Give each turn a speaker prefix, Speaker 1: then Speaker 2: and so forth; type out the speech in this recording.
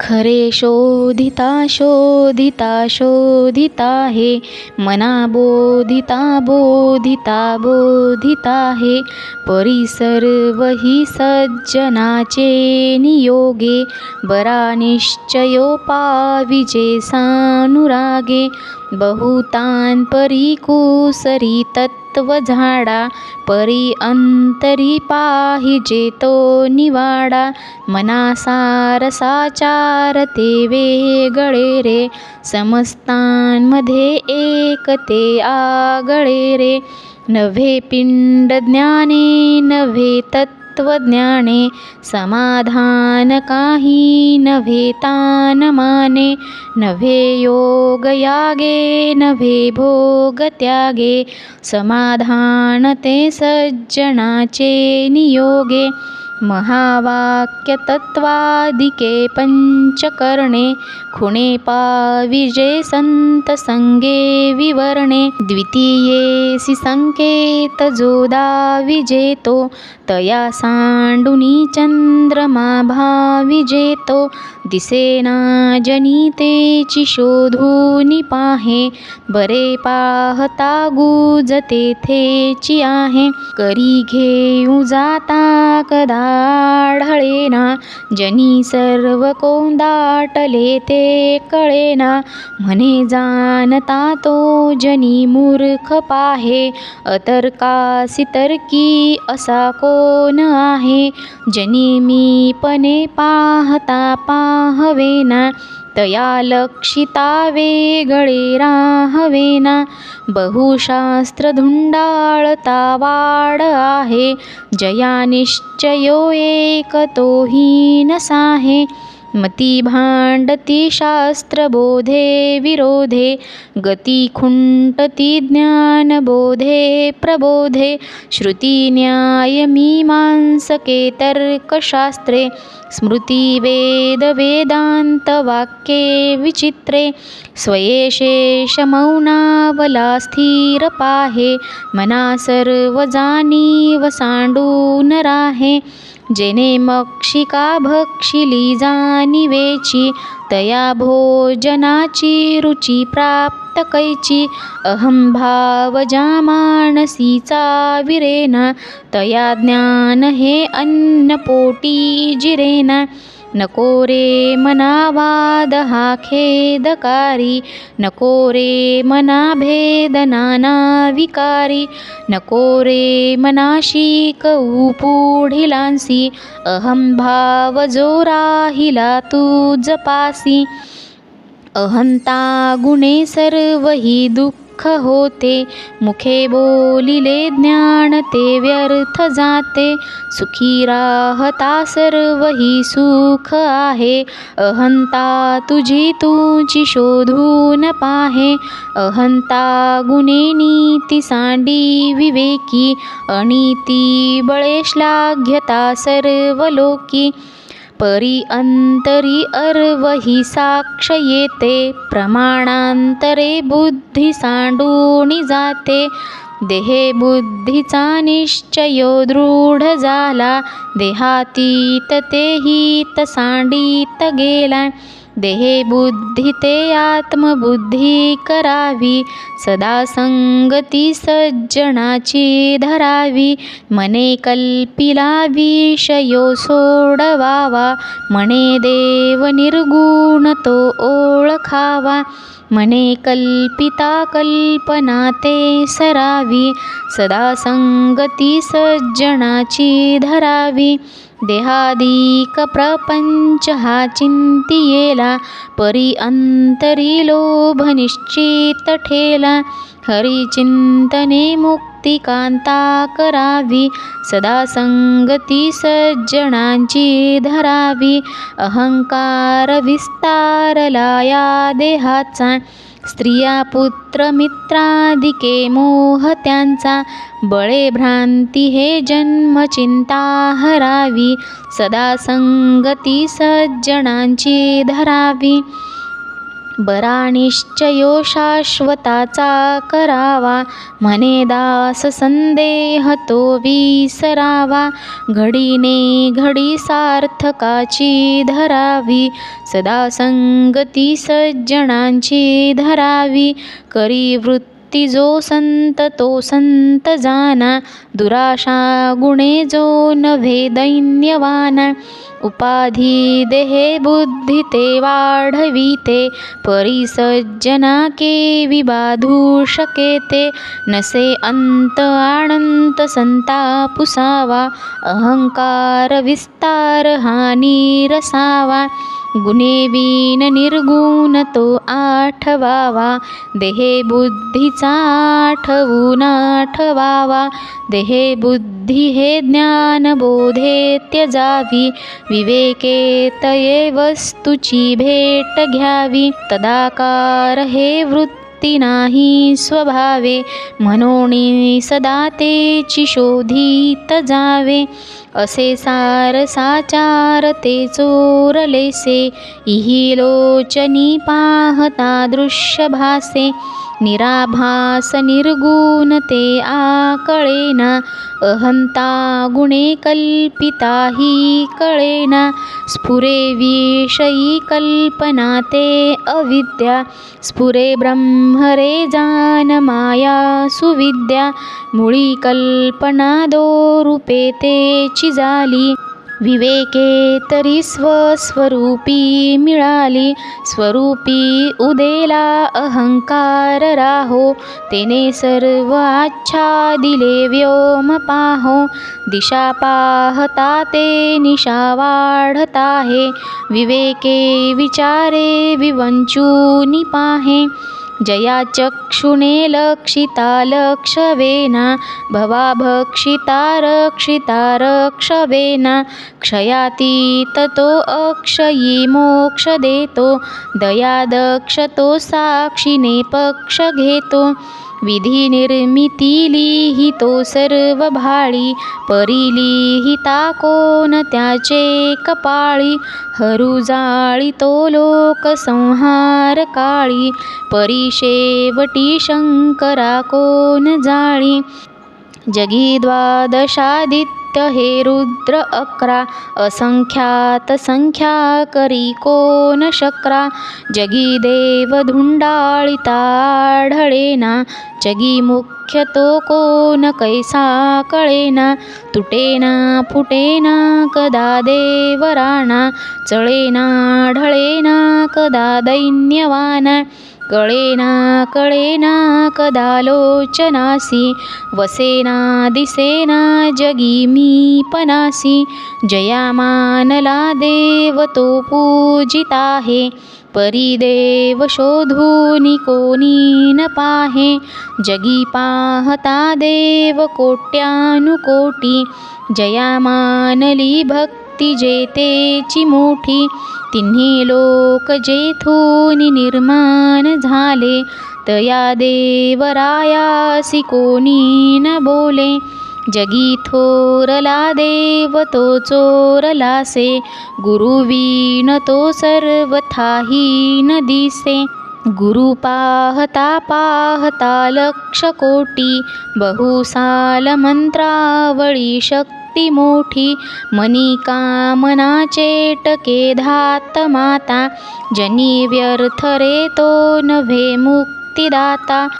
Speaker 1: खरे शोधिता शोधिता शोधिता हे मना बोधिता बोधिता बोधिता हे परी सर्व ही सज्जनाचे नियोगे बरा निश्चयो पाविजे सानुरागे बहुतान परी कुसरी तत्व झाडा परी अंतरी पाहिजे तो निवाडा मनासार साचार ते वेगळे रे समस्तांमध्ये एक ते आगळे रे नव्हे पिंड ज्ञाने नव्हे तत्वज्ञाने समाधान काही नव्हे तान माने नव्हे योग यागे नव्हे भोग त्यागे समाधान ते सज्जनाचे नियोगे महावाक्यतत्त्वादिके पञ्चकर्णे खुणे पाविजे संत संगे विवरणे द्वितीयेसी संकेत तया सांडुनी चंद्रमा भाविजेतो दिसेना जनितेची शोधूनी पाहे बरे पाहता गुज तेथेची आहे करी घेऊ जाता कदा आढळेना. जनी सर्व कोंदाटले ते कळेना. म्हणे जाणता तो जनी मूर्ख पाहे. अतर्कासी तर्की असा कोण आहे? जनी मी पणे पाहता पाहवेना. तया लक्षिता वेगळे राहवेना. बहुशास्त्र धुंडाळता वाड आहे. जया निश्चयो एक तोही नसाहे मती भांडती शास्त्रबोधे विरोधे गती खुंटती ज्ञानबोधे प्रबोधे श्रुती न्याय मीमांसके तर्कशास्त्रे स्मृती वेद वेदांत वाक्ये विचित्रे स्वयेशेष मौनावला स्थिर पाहे मना सर्व सांडून राहे। जेने मक्षिका भक्षिली जाणिवेची तया भोजनाची रुची प्राप्त कैची. अहं ज्या मानसीचा विरेना तया ज्ञान हे अन्न पोटी जिरेना. नको रे मना वाद हा खेदकारी नको रे मना भेद नाना विकारी नको रे मना शिकवू पुढिलांसी अहंभाव जो राहिला तू जपासी अहंता गुणे सर्व ही दुःख होते. मुखे बोलिले ज्ञान ते व्यर्थ जाते. सुखी राहता सर्व ही सुख आहे. अहंता तुझी तुझी शोधून पाहे. अहंता गुणे नीती सांडी विवेकी. अनिती बळे श्लाघ्यता सर्व लोकी परी अंतरी अर्व ही साक्ष येते प्रमाणांतरे बुद्धी सांडूनी जाते. देहे बुद्धीचा निश्चयो दृढ झाला देहातीत तेही सांडीत गेला देहे बुद्धी ते आत्मबुद्धी करावी. सदा संगती सज्जनाची धरावी. मने कल्पिला विषयो सोडवावा. मने देव निर्गुण तो ओळखावा. मने कल्पिता कल्पना ते सरावी. सदा संगती सज्जनाची धरावी. देहादीक प्रपंच हा चिंतियेला परी अंतरी लोभ निश्चित ठेला. हरिचिंतने मुक्ती कांता करावी सदा संगती सज्जनांची धरावी. अहंकार विस्तारला या देहाचा स्त्रिया पुत्र मित्रादिके मोह त्यांचा बळे भ्रांती हे जन्म चिंता हरावी सदा संगती सज्जनांची धरावी. बरा निश्चयो शाश्वताचा करावा. म्हणे दास संदेह तो विसरावा. घडीने घडी सार्थकाची धरावी. सदा संगती सज्जनांची धरावी. करी वृत्त जो संत तो संत जाना. दुराशा गुणे जो नव्हे दैन्यवाना. उपाधी देहे बुद्धी ते वाढविते परिसज्जना के विबाधू शके ते. नसे अंत आणंत संता पुसावा. अहंकार विस्तार हानी रसावा. गुणेवीन निर्गुण तो आठवावा. देहे बुद्धीचा आठवून आठवावा. देहे बुद्धी हे ज्ञान बोधे त्यजावी. विवेके तये वस्तूची भेट घ्यावी. तदाकार हे वृत्ती नाही स्वभावे. म्हणून सदा तेची शोधित जावे असे सार साचार ते चोरलेसे इही लोचनी पाहता दृश्य भासे. निराभास निर्गुण ते आकळेना अहंता गुणे कल्पिता ही कळेना. स्फुरे विषयी कल्पना ते अविद्या स्फुरे ब्रह्म रे जान माया सुविद्या. मुळी कल्पना दो रूपे तेची झाली. विवेके तरी स्वस्वरूपी मिळाली. स्वरूपी उदेला अहंकार राहो. तेने सर्व आच्छादिले व्योम पाहो. दिशा पाहता ते निशा वाढता हे विवेके विचारे विवंचूनी पाहे. जया चक्षुणे लक्षिता लक्षवेना भवा भक्षिता रक्षिता रक्षवेना क्षयातीत तो अक्षयी मोक्ष देतो दया दक्षतो साक्षीने पक्ष घेतो। विधी निर्मिती लिहितो सर्व भाळी परी लिहिता कोण त्याचे कपाळी हरू जाळी तो लोक संहार काळी परी शेवटी शंकरा कोण जाळी जगी द्वादशादित्य हे रुद्र अकरा असंख्यात संख्या करी कोण शक्रा? जगी देव धुंडाळिताढळेना जगी मुख्य तो कोण कैसा कळेना? तुटेना फुटेना कदा देवराणा चळेना ढळेना कदा दैन्यवाना? कळेना कळेना कदालोचनासी वसेना दिसेना जगी मी पनासी जया मानला देव तो पूजिता आहे परिदेव शोधूनी कोणी न पाहे जगी पाहता देव कोट्यानुकोटी जया मानली भक्ती जेतेची मोठी. तिन्ही लोक जेथून निर्माण झाले. तया देवरायासी कोणी न बोले. जगी थोरला देव तो चोरलासे गुरुवीन तो सर्वथाही न दिसे. गुरु पाहता पाहता लक्ष कोटी. बहुसाल मंत्रावळी शक्ती. मोठी मनी कामनाचे चेटके धात माता जनी व्यर्थ रे तो नव्हे मुक्तिदाता.